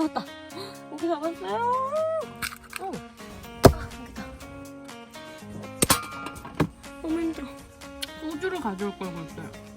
잡았다. 고기 잡았어요. 어. 아, 고기다. 너무 힘들어. 소주를 가져올 걸 그랬어요.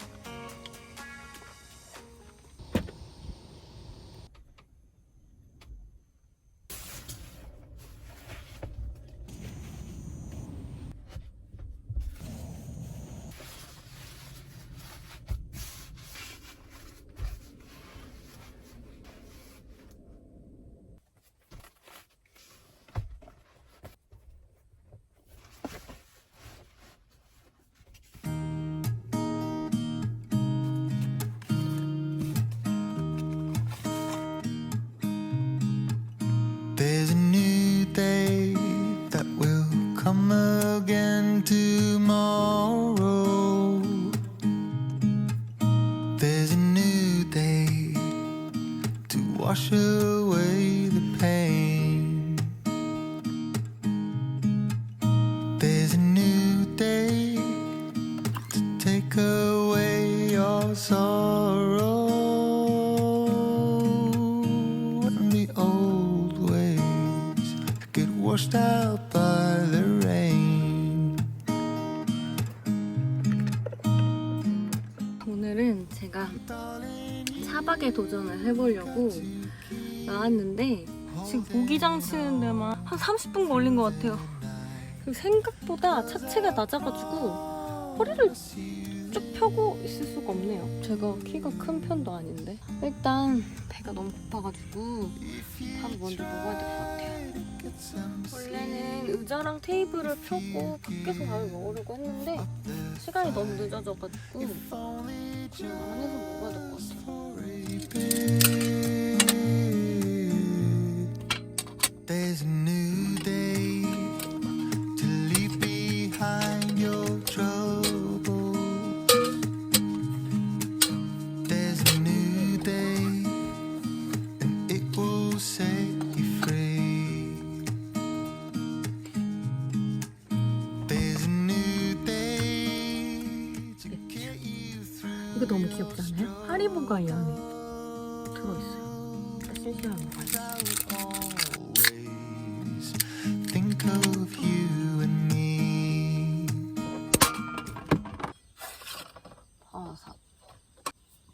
There's a new day that will come again tomorrow. There's a new day to wash away the pain. There's a new day to take away your sorrow washed out by the rain. 오늘은 제가 차박에 도전을 해보려고 나왔는데 지금 모기장 치는 데만 한 30분 걸린 것 같아요. 그리고 생각보다 차체가 낮아가지고 허리를 쭉 펴고 있을 수가 없네요. 제가 키가 큰 편도 아닌데 일단 배가 너무 고파가지고 밥을 먼저 먹어야 될 것 같아요. 원래는 의자랑 테이블을 펴고 밖에서 밥을 먹으려고 했는데 시간이 너무 늦어져가지고 그냥 안에서 먹어야 될 것 같아요. There's a new 하리보가 이 안에 들어있어요. and me. 버섯.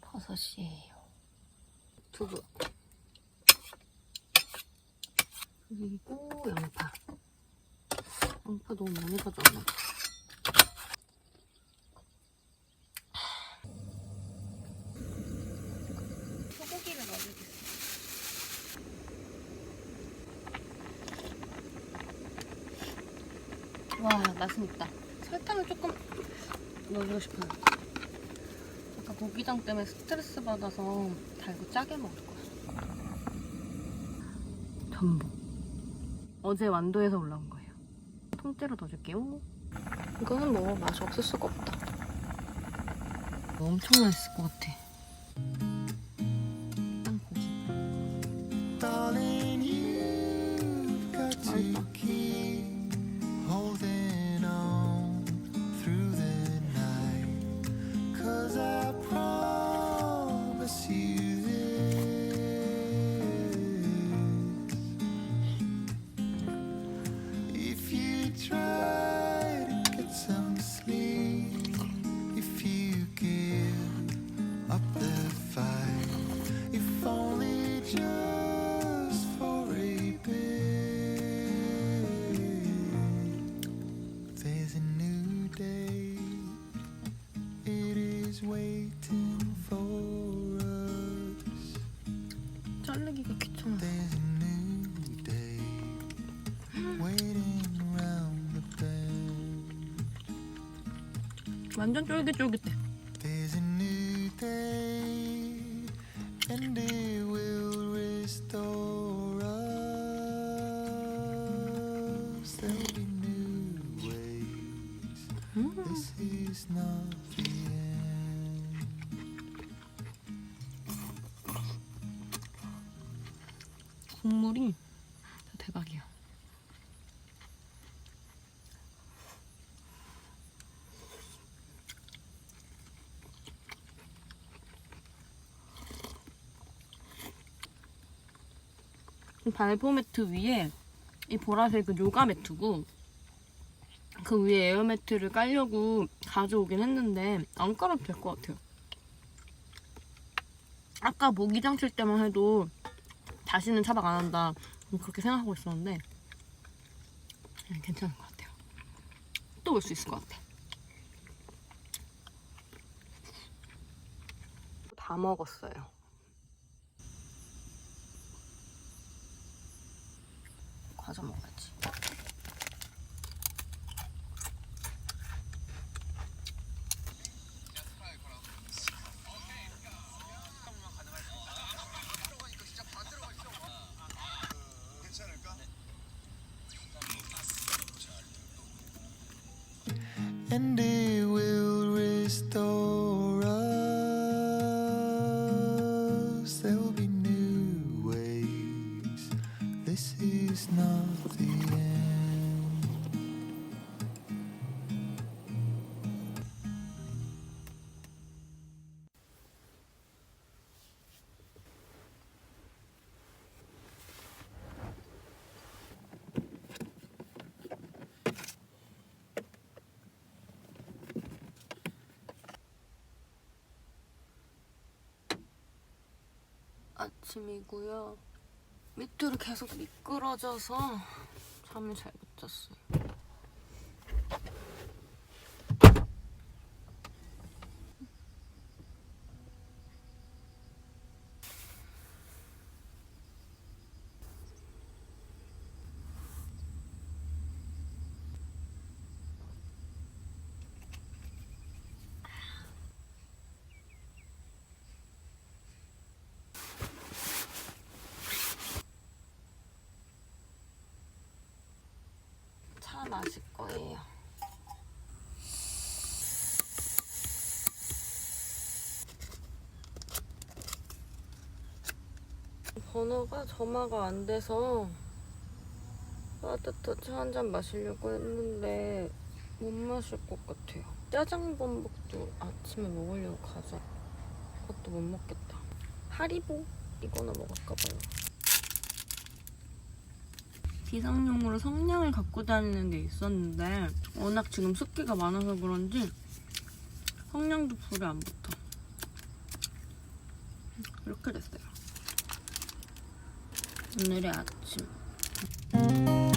버섯이에요. 두부. 그리고 양파. 양파 너무 많이 가져왔나 봐. 소고기를 넣어주겠어. 와, 맛은 있다. 설탕을 조금 넣어주고 싶어요. 아까 고기장 때문에 스트레스 받아서 달고 짜게 먹을 거야. 전복. 어제 완도에서 올라온 거예요. 통째로 넣어줄게요. 이거는 뭐 맛이 없을 수가 없다. 엄청 맛있을 것 같아. 완전 쫄깃쫄깃해. 음. 국물이 대박이야. 이 발포 매트 위에 이 보라색은 요가 매트고 그 위에 에어 매트를 깔려고 가져오긴 했는데 안 깔아도 될 것 같아요. 아까 모기장 칠 때만 해도 다시는 차박 안 한다 그렇게 생각하고 있었는데 그냥 괜찮은 것 같아요. 또 올 수 있을 것 같아. 다 먹었어요. 과자 먹어야지. and it will restore 아침이고요. 밑으로 계속 미끄러져서 잠을 잘 못 잤어요. 차 마실 거예요. 번호가 점화가 안 돼서 따뜻한 차 한 잔 마시려고 했는데 못 마실 것 같아요. 짜장 범벅도 아침에 먹으려고 가자. 그것도 못 먹겠다. 하리보 이거나 먹을까 봐요. 비상용으로 성냥을 갖고 다니는 게 있었는데 워낙 지금 습기가 많아서 그런지 성냥도 불에 안 붙어. 이렇게 됐어요. 오늘의 아침.